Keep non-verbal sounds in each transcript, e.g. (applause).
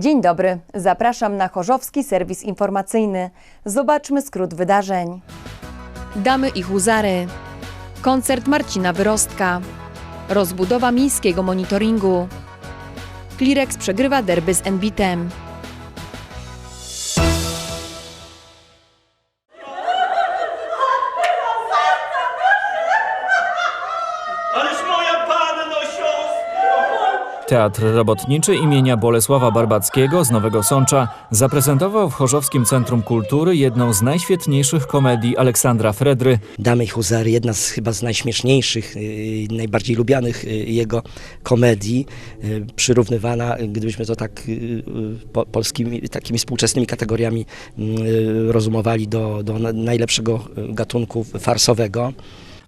Dzień dobry, zapraszam na Chorzowski Serwis Informacyjny. Zobaczmy skrót wydarzeń. Damy i huzary. Koncert Marcina Wyrostka. Rozbudowa miejskiego monitoringu. Klirex przegrywa derby z Enbitem. Ależ moja! Teatr Robotniczy imienia Bolesława Barbackiego z Nowego Sącza zaprezentował w Chorzowskim Centrum Kultury jedną z najświetniejszych komedii Aleksandra Fredry. Damy i Huzary, jedna z chyba z najśmieszniejszych, y, najbardziej lubianych y, jego komedii, y, przyrównywana, gdybyśmy to tak po, polskimi, takimi współczesnymi kategoriami rozumowali do, do na- najlepszego gatunku farsowego.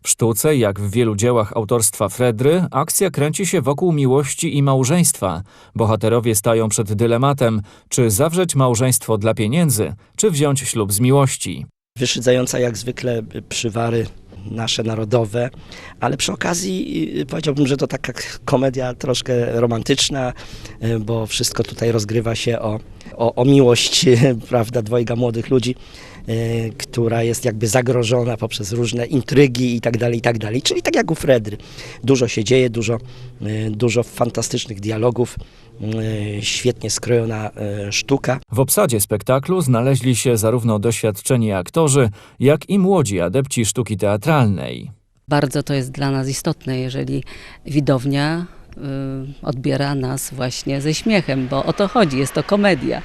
W sztuce, jak w wielu dziełach autorstwa Fredry, akcja kręci się wokół miłości i małżeństwa. Bohaterowie stają przed dylematem, czy zawrzeć małżeństwo dla pieniędzy, czy wziąć ślub z miłości. Wyszydzająca jak zwykle przywary nasze narodowe, ale przy okazji y, powiedziałbym, że to taka komedia troszkę romantyczna, y, bo wszystko tutaj rozgrywa się o, o, o miłość, (laughs) prawda, dwojga młodych ludzi, y, która jest jakby zagrożona poprzez różne intrygi i tak dalej, i tak dalej. Czyli tak jak u Fredry. Dużo się dzieje, dużo, y, dużo fantastycznych dialogów, y, świetnie skrojona sztuka. W obsadzie spektaklu znaleźli się zarówno doświadczeni aktorzy, jak i młodzi adepci sztuki teatralnej. Bardzo to jest dla nas istotne, jeżeli widownia odbiera nas właśnie ze śmiechem, bo o to chodzi, jest to komedia.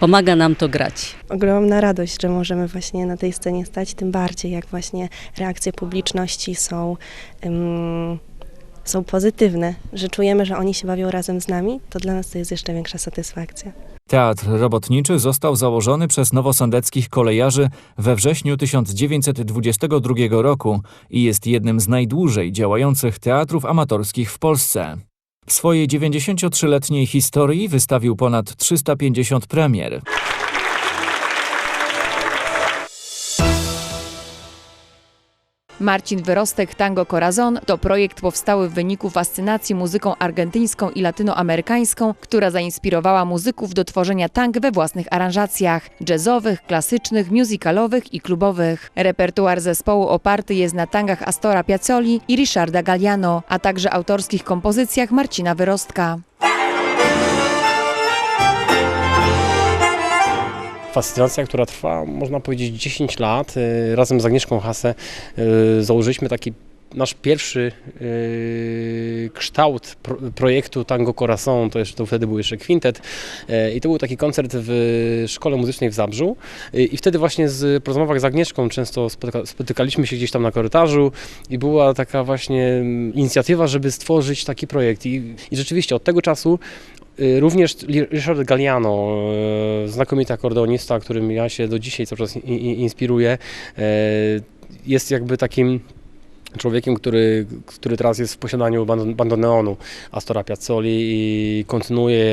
Pomaga nam to grać. ogromna radość, że możemy właśnie na tej scenie stać, tym bardziej jak właśnie reakcje publiczności są, ym, są pozytywne, że czujemy, że oni się bawią razem z nami, to dla nas to jest jeszcze większa satysfakcja. Teatr Robotniczy został założony przez nowosądeckich kolejarzy we wrześniu 1922 roku i jest jednym z najdłużej działających teatrów amatorskich w Polsce. W swojej 93-letniej historii wystawił ponad 350 premier. Marcin Wyrostek Tango Corazon to projekt powstały w wyniku fascynacji muzyką argentyńską i latynoamerykańską, która zainspirowała muzyków do tworzenia tang we własnych aranżacjach jazzowych, klasycznych, musicalowych i klubowych. Repertuar zespołu oparty jest na tangach Astora Piazzoli i Richarda Galliano, a także autorskich kompozycjach Marcina Wyrostka. Fascynacja, która trwa, można powiedzieć, 10 lat. Y, Razem z Agnieszką Hasę y, założyliśmy taki nasz pierwszy y, kształt pro, projektu Tango Corazon, to, jeszcze, to wtedy był jeszcze kwintet. I to był taki koncert w Szkole Muzycznej w Zabrzu. I wtedy właśnie z, po rozmowach z Agnieszką często spotyka, spotykaliśmy się gdzieś tam na korytarzu i była taka właśnie mm, inicjatywa, żeby stworzyć taki projekt. I, i rzeczywiście od tego czasu Również Li- Richard Galliano, y, znakomity akordeonista, którym ja się do dzisiaj cały czas inspiruję, y, jest jakby takim człowiekiem, który, który teraz jest w posiadaniu band- bandoneonu Astora Piazzoli i kontynuuje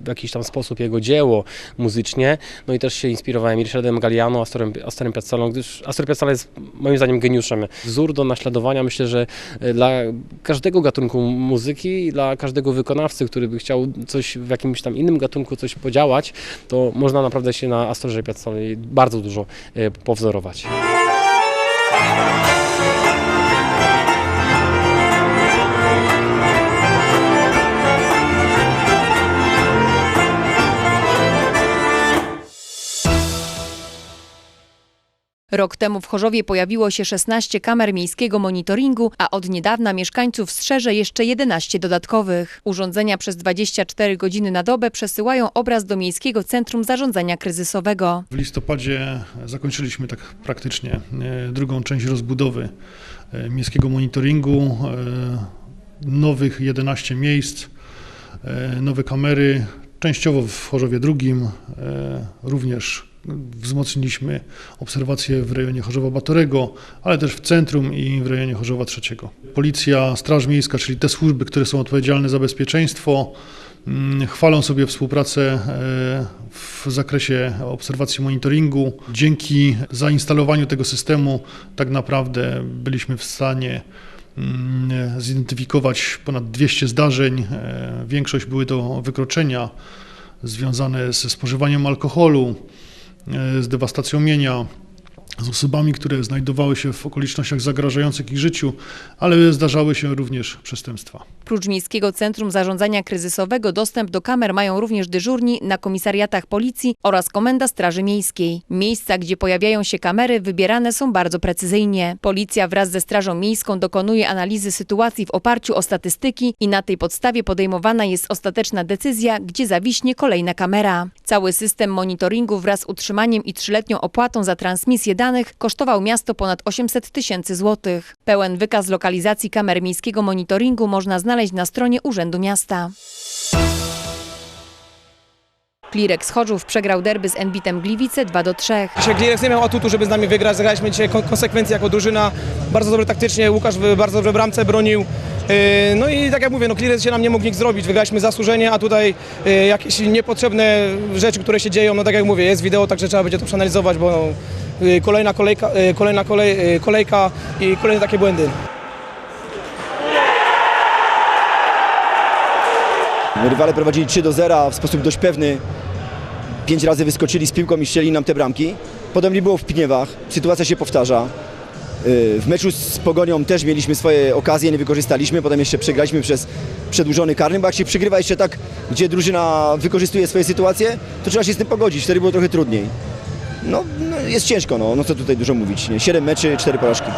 w, jakiś tam sposób jego dzieło muzycznie. No i też się inspirowałem Richardem Galliano, Astorem, Astorem Piazzolą, gdyż Astor Piazzolla jest moim zdaniem geniuszem. Wzór do naśladowania myślę, że e, dla każdego gatunku muzyki, dla każdego wykonawcy, który by chciał coś w jakimś tam innym gatunku coś podziałać, to można naprawdę się na Astorze Piazzoli bardzo dużo e, powzorować. Rok temu w Chorzowie pojawiło się 16 kamer miejskiego monitoringu, a od niedawna mieszkańców strzeże jeszcze 11 dodatkowych. Urządzenia przez 24 godziny na dobę przesyłają obraz do Miejskiego Centrum Zarządzania Kryzysowego. W listopadzie zakończyliśmy tak praktycznie e, drugą część rozbudowy e, miejskiego monitoringu. e, Nowych 11 miejsc, nowe kamery, częściowo w Chorzowie e, Również wzmocniliśmy obserwacje w rejonie Chorzowa Batorego, ale też w centrum i w rejonie Chorzowa trzeciego. Policja, Straż Miejska, czyli te służby, które są odpowiedzialne za bezpieczeństwo, mm, chwalą sobie współpracę e, w zakresie obserwacji monitoringu. Dzięki zainstalowaniu tego systemu tak naprawdę byliśmy w stanie mm, zidentyfikować ponad 200 zdarzeń. E, Większość były to wykroczenia związane ze spożywaniem alkoholu, z dewastacją mienia, z osobami, które znajdowały się w okolicznościach zagrażających ich życiu, ale zdarzały się również przestępstwa. Prócz Miejskiego Centrum Zarządzania Kryzysowego dostęp do kamer mają również dyżurni na komisariatach policji oraz Komenda Straży Miejskiej. Miejsca, gdzie pojawiają się kamery, wybierane są bardzo precyzyjnie. Policja wraz ze Strażą Miejską dokonuje analizy sytuacji w oparciu o statystyki i na tej podstawie podejmowana jest ostateczna decyzja, gdzie zawiśnie kolejna kamera. Cały system monitoringu wraz z utrzymaniem i trzyletnią opłatą za transmisję danych kosztował miasto ponad 800 tysięcy złotych. Pełen wykaz lokalizacji kamer miejskiego monitoringu można znaleźć na stronie Urzędu Miasta. Klirek z Chorzów przegrał derby z Enbitem Gliwice 2 do 3. Dzisiaj Glirek nie miał atutu, żeby z nami wygrać. Zagraliśmy dzisiaj kon- konsekwencje jako drużyna. Bardzo dobrze taktycznie, Łukasz bardzo dobrze bramce bronił. Yy, No i tak jak mówię, no Klirek się nam nie mógł nic zrobić. Wygraliśmy zasłużenie, a tutaj yy, jakieś niepotrzebne rzeczy, które się dzieją, no tak jak mówię, jest wideo, także trzeba będzie to przeanalizować, bo no, yy, kolejna kolejka, kolejna kolej, kolejka i kolejne takie błędy. Rywale prowadzili 3 do 0 w sposób dość pewny. Pięć razy wyskoczyli z piłką i ścieli nam te bramki. Podobnie było w Pniewach. Sytuacja się powtarza. Yy, W meczu z Pogonią też mieliśmy swoje okazje, nie wykorzystaliśmy. Potem jeszcze przegraliśmy przez przedłużony karny, bo jak się przegrywa jeszcze tak, gdzie drużyna wykorzystuje swoje sytuacje, to trzeba się z tym pogodzić. Wtedy było trochę trudniej. No, no jest ciężko, no, no co tutaj dużo mówić. Nie? 7 meczy, 4 porażki.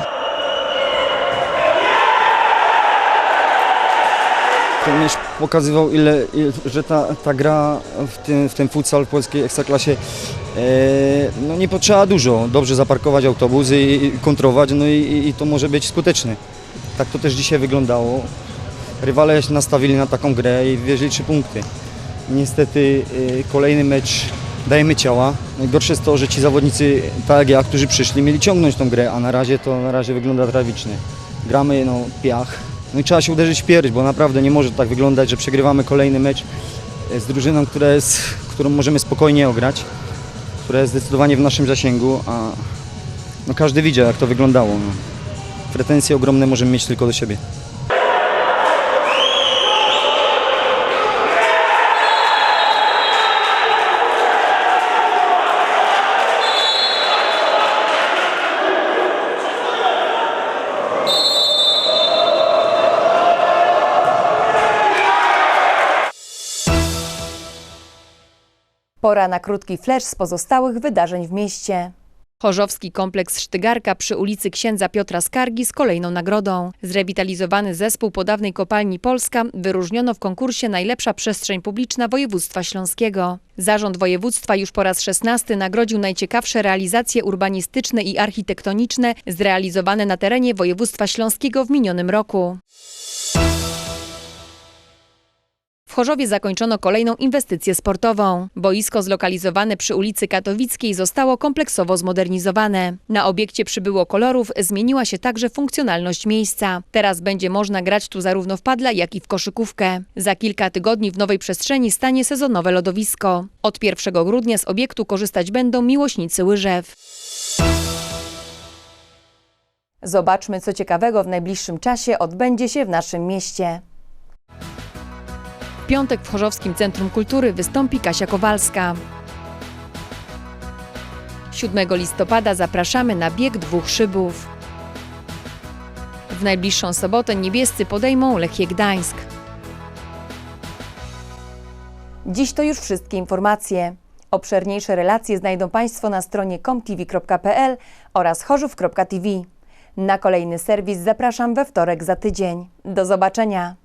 Mecz pokazywał, ile, że ta, ta gra w tym, w futsal w polskiej ekstraklasie e, no nie potrzeba dużo. Dobrze zaparkować autobusy i, i kontrować, no i, i to może być skuteczne. Tak to też dzisiaj wyglądało. Rywale się nastawili na taką grę i wierzyli trzy punkty. Niestety e, kolejny mecz dajemy ciała. Najgorsze jest to, że ci zawodnicy, tak jak ja, którzy przyszli, mieli ciągnąć tą grę, a na razie to na razie wygląda tragicznie. Gramy no, piach, no i trzeba się uderzyć w pierś, bo naprawdę nie może tak wyglądać, że przegrywamy kolejny mecz e, z drużyną, która jest, którą możemy spokojnie ograć, która jest zdecydowanie w naszym zasięgu, a no każdy widział jak to wyglądało. No. Pretensje ogromne możemy mieć tylko do siebie. Pora na krótki flash z pozostałych wydarzeń w mieście. Chorzowski kompleks Sztygarka przy ulicy Księdza Piotra Skargi z kolejną nagrodą. Zrewitalizowany zespół po dawnej kopalni Polska wyróżniono w konkursie Najlepsza przestrzeń publiczna województwa śląskiego. Zarząd województwa już po raz 16 nagrodził najciekawsze realizacje urbanistyczne i architektoniczne zrealizowane na terenie województwa śląskiego w minionym roku. W Chorzowie zakończono kolejną inwestycję sportową. Boisko zlokalizowane przy ulicy Katowickiej zostało kompleksowo zmodernizowane. Na obiekcie przybyło kolorów, zmieniła się także funkcjonalność miejsca. Teraz będzie można grać tu zarówno w padla, jak i w koszykówkę. Za kilka tygodni w nowej przestrzeni stanie sezonowe lodowisko. Od 1 grudnia z obiektu korzystać będą miłośnicy łyżew. Zobaczmy, co ciekawego w najbliższym czasie odbędzie się w naszym mieście. Piątek w Chorzowskim Centrum Kultury wystąpi Kasia Kowalska. 7 listopada zapraszamy na bieg dwóch szybów. W najbliższą sobotę niebiescy podejmą Lechie Gdańsk. Dziś to już wszystkie informacje. Obszerniejsze relacje znajdą Państwo na stronie comtv.pl oraz chorzów.tv. Na kolejny serwis zapraszam we wtorek za tydzień. Do zobaczenia.